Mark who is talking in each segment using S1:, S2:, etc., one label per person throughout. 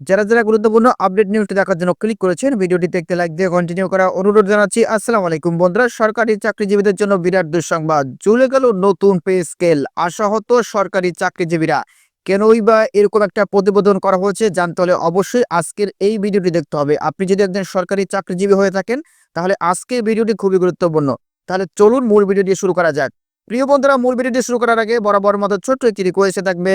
S1: যারা যারা গুরুত্বপূর্ণ আপডেট নিউজটি দেখার জন্য ক্লিক করেছেন ভিডিওটি দেখতে লাইক দিয়ে কন্টিনিউ করা অনুরোধ জানাচ্ছি। আসসালামু আলাইকুম বন্ধুরা, সরকারি চাকরিজীবীদের জন্য বিরাট দুঃসংবাদ। চলে গেল নতুন পে স্কেল আশাহত সরকারি চাকরিজীবীরা। কেনই বা এরকম একটা প্রতিবেদন করা হয়েছে জানতে হলে অবশ্যই আজকের এই ভিডিওটি দেখতে হবে। আপনি যদি একজন সরকারি চাকরিজীবী হয়ে থাকেন, তাহলে আজকের ভিডিওটি খুবই গুরুত্বপূর্ণ। তাহলে চলুন মূল ভিডিও দিয়ে শুরু করা যাক। প্রিয় বন্ধুরা, মূল ভিডিওটি শুরু করার আগে বরাবর মতো ছোট্ট একটি রিকোয়েস্ট থাকবে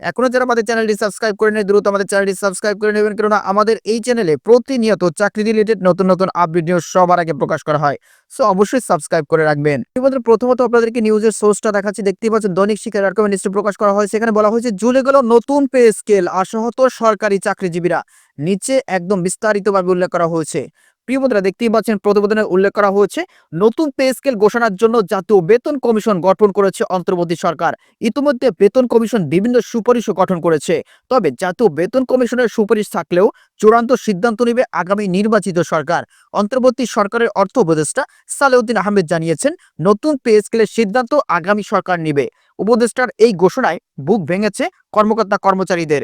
S1: এখনও যারা আমাদের চ্যানেলটি সাবস্ক্রাইব করে নেই দ্রুত আমাদের চ্যানেলটি সাবস্ক্রাইব করে নেবেন। কেননা আমাদের এই চ্যানেলে প্রতিনিয়ত চাকরি রিলেটেড নতুন নতুন আপডেট নিউজ সবার আগে প্রকাশ করা হয়। সো অবশ্যই সাবস্ক্রাইব করে রাখবেন। বন্ধুরা প্রথমত আপনাদেরকে নিউজের সোর্সটা দেখাচ্ছি। দেখতেই পাচ্ছেন দৈনিক শিক্ষা ডট কমের নিশ্চয় প্রকাশ করা হয়েছে। এখানে বলা হয়েছে জুলে গেল নতুন পে স্কেল আশাহত সরকারি চাকরিজীবীরা। নিচে একদম বিস্তারিতভাবে উল্লেখ করা হয়েছে। প্রিয় বন্ধুরা, দেখতেই পাচ্ছেন প্রতিবেদনে উল্লেখ করা হয়েছে, নতুন পে স্কেল ঘোষণার জন্য জাতীয় বেতন কমিশন গঠন করেছে অন্তর্বর্তী সরকার। ইতিমধ্যে বেতন কমিশন বিভিন্ন সুপারিশও গঠন করেছে, তবে জাতীয় বেতন কমিশনের সুপারিশ থাকলেও চূড়ান্ত সিদ্ধান্ত নেবে আগামী নির্বাচিত সরকার। অন্তর্বর্তী সরকারের অর্থ উপদেষ্টা সালেউদ্দিন আহমেদ জানিয়েছেন, নতুন পে স্কেলের সিদ্ধান্ত আগামী সরকার নেবে। উপদেষ্টার এই ঘোষণায় বুক ভেঙেছে কর্মকর্তা কর্মচারীদের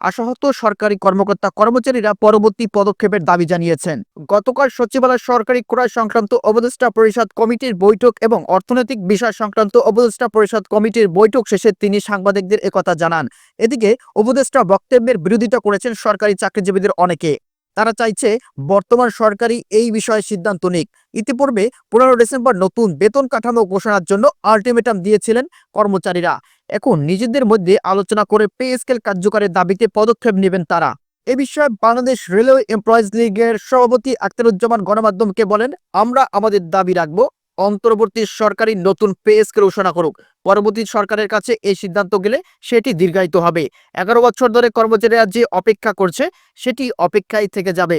S1: আশাহত সরকারি কর্মকর্তা কর্মচারীরা পরবর্তী পদক্ষেপের দাবি জানিয়েছেন। গতকাল সচিবালয় সরকারি ক্রয় সংক্রান্ত উপদেষ্টা পরিষদ কমিটির বৈঠক এবং অর্থনৈতিক বিষয় সংক্রান্ত উপদেষ্টা পরিষদ কমিটির বৈঠক শেষে তিনি সাংবাদিকদের একথা জানান। এদিকে উপদেষ্টা বক্তব্যের বিরোধিতা করেছেন সরকারি চাকরিজীবীদের অনেকে। তারা চাইছে বর্তমান সরকারই এই বিষয়ে সিদ্ধান্ত নিক। ইতিপূর্বে পনেরো ডিসেম্বর নতুন বেতন কাঠামো ঘোষণার জন্য আলটিমেটাম দিয়েছিলেন কর্মচারীরা। এখন নিজেদের মধ্যে আলোচনা করে পে স্কেল কার্যকরের দাবিতে পদক্ষেপ নেবেন তারা। এ বিষয়ে বাংলাদেশ রেলওয়ে এমপ্লয়িজ লীগের সভাপতি আক্তারুজ্জামান গণমাধ্যমকে বলেন, আমরা আমাদের দাবি রাখব অন্তর্বর্তী সরকারি নতুন পে স্কেল ঘোষণা করুক। পরবর্তী সরকারের কাছে এই সিদ্ধান্ত গেলে সেটি দীর্ঘায়িত হবে। এগারো বছর ধরে কর্মচারীরা যে অপেক্ষা করছে, সেটি অপেক্ষায় থেকে যাবে।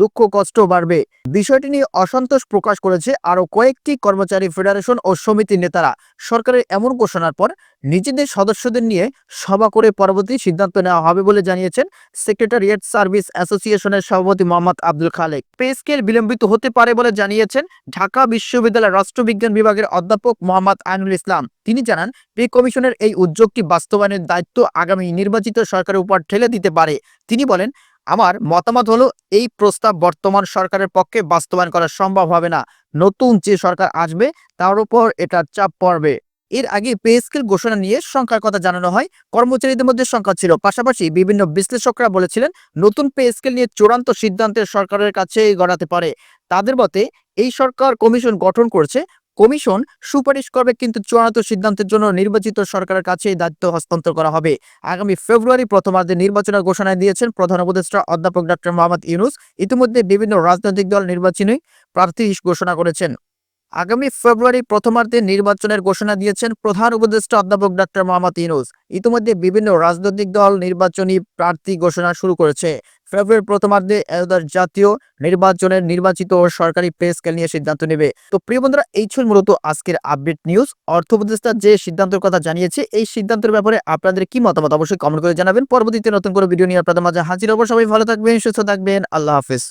S1: দুঃখ, কষ্ট বাড়বে। বিষয়টি নিয়ে অসন্তোষ প্রকাশ করেছে আরও কয়েকটি কর্মচারী ফেডারেশন ও সমিতির নেতারা। সরকারের এমন ঘোষণার পর নিজেদের সদস্যদের নিয়ে সভা করে পরবর্তী সিদ্ধান্ত নেওয়া হবে বলে জানিয়েছেন সেক্রেটারিয়েট সার্ভিস অ্যাসোসিয়েশনের সভাপতি মোহাম্মদ আব্দুল খালেক। পে স্কেল বিলম্বিত হতে পারে বলে জানিয়েছেন ঢাকা বিশ্ববিদ্যালয়ের রাষ্ট্রবিজ্ঞান বিভাগের অধ্যাপক মোহাম্মদ আইনুল ইসলাম। তিনি জানান, পে কমিশনের এই উদ্যোগটি বাস্তবায়নের দায়িত্ব আগামী নির্বাচিত সরকারের উপর ঠেলে দিতে পারে। তিনি বলেন আমার মতামত হলো, এই প্রস্তাব বর্তমান সরকারের পক্ষে বাস্তবায়ন করা সম্ভব হবে না। নতুন যে সরকার আসবে, তার উপর এটা চাপ পড়বে। এর আগে পে স্কেল ঘোষণা নিয়ে সংখ্যার কথা জানানো হয়, কর্মচারীদের মধ্যে সংখ্যা ছিল। পাশাপাশি বিভিন্ন বিশ্লেষকরা বলেছিলেন, নতুন পে স্কেল নিয়ে চূড়ান্ত সিদ্ধান্তের সরকারের কাছে গড়াতে পারে। তাদের মতে, এই সরকার কমিশন গঠন করছে কমিশন সুপারিশ করবে, কিন্তু চূড়ান্ত সিদ্ধান্তের জন্য নির্বাচিত সরকারের কাছে এই দায়িত্ব হস্তান্তর করা হবে। আগামী ফেব্রুয়ারি প্রথমার্ধে নির্বাচনের ঘোষণা দিয়েছেন প্রধান উপদেষ্টা অধ্যাপক ডক্টর মোহাম্মদ ইউনুস। ইতিমধ্যে বিভিন্ন রাজনৈতিক দল নির্বাচনী প্রার্থী ঘোষণা করেছেন। আগামী ফেব্রুয়ারি প্রথমার্ধে নির্বাচনের ঘোষণা দিয়েছেন প্রধান উপদেষ্টা অধ্যাপক ডক্টর মোহাম্মদ ইউনুস। ইতিমধ্যে বিভিন্ন রাজনৈতিক দল নির্বাচনী প্রার্থী ঘোষণা শুরু করেছে। ফেব্রুয়ারি প্রথমার্ধে জাতীয় নির্বাচনের নির্বাচিত সরকারি পে স্কেল নিয়ে সিদ্ধান্ত নেবে। তো প্রিয় বন্ধুরা, এই ছিল মূলত আজকের আপডেট নিউজ অর্থ উপদেষ্টা যে সিদ্ধান্তের কথা জানিয়েছে, এই সিদ্ধান্তের ব্যাপারে আপনাদের কি মতামত অবশ্যই কমেন্ট করে জানাবেন। পরবর্তীতে নতুন করে ভিডিও নিয়ে আপনাদের মাঝে হাজির হব। সবাই ভালো থাকবেন, সুস্থ থাকবেন। আল্লাহ হাফিজ।